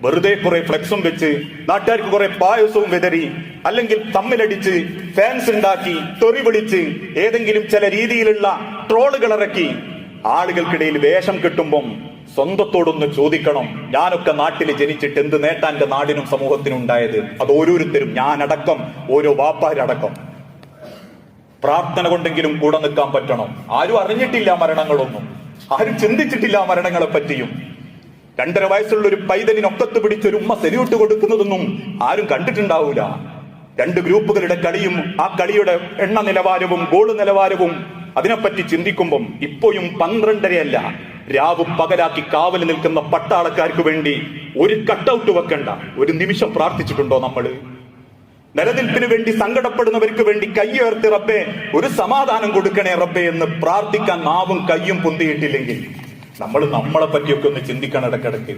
വെറുതെ കുറെ ഫ്ലെക്സും വെച്ച് നാട്ടുകാർക്ക് കുറെ പായസവും വിതറി അല്ലെങ്കിൽ തമ്മിലടിച്ച് ഫാൻസ് ഉണ്ടാക്കി തെറി വിളിച്ച് ഏതെങ്കിലും ചില രീതിയിലുള്ള ട്രോളുകൾ ഇറക്കി. ആളുകൾക്കിടയിൽ വേഷം കിട്ടുമ്പം സ്വന്തത്തോടൊന്ന് ചോദിക്കണം ഞാനൊക്കെ നാട്ടിൽ ജനിച്ചിട്ട് എന്ത് നേട്ടാ എന്റെ നാടിനും സമൂഹത്തിനും ഉണ്ടായത്? അത് ഓരോരുത്തരും ഞാനടക്കം ഓരോ വാപ്പാരടക്കം. പ്രാർത്ഥന കൊണ്ടെങ്കിലും കൂടെ നിൽക്കാൻ പറ്റണം. ആരും അറിഞ്ഞിട്ടില്ല മരണങ്ങളൊന്നും. ആരും ചിന്തിച്ചിട്ടില്ല മരണങ്ങളെ പറ്റിയും. രണ്ടര വയസ്സുള്ള ഒരു പൈതലിനൊക്കത്ത് പിടിച്ച് ഒരു ഉമ്മ സെല്യൂട്ട് കൊടുക്കുന്നതൊന്നും ആരും കണ്ടിട്ടുണ്ടാവൂല. രണ്ട് ഗ്രൂപ്പുകളുടെ കളിയും ആ കളിയുടെ എണ്ണ നിലവാരവും ഗോൾ നിലവാരവും അതിനെപ്പറ്റി ചിന്തിക്കുമ്പം ഇപ്പോഴും പന്ത്രണ്ടരയല്ല. രാവ് പകലാക്കി കാവൽ നിൽക്കുന്ന പട്ടാളക്കാർക്ക് വേണ്ടി ഒരു കട്ടൗട്ട് വെക്കണ്ട. ഒരു നിമിഷം പ്രാർത്ഥിച്ചിട്ടുണ്ടോ നമ്മൾ നിലനിൽപ്പിന് വേണ്ടി സങ്കടപ്പെടുന്നവർക്ക് വേണ്ടി കൈയുയർത്തി റബ്ബെ ഒരു സമാധാനം കൊടുക്കണേ റബ്ബെ എന്ന് പ്രാർത്ഥിക്കാൻ നാവും കയ്യും പൊന്തിയിട്ടില്ലെങ്കിൽ. നമ്മൾ നമ്മളെ പറ്റിയൊക്കെ ഒന്ന് ചിന്തിക്കണം ഇടക്കിടക്ക്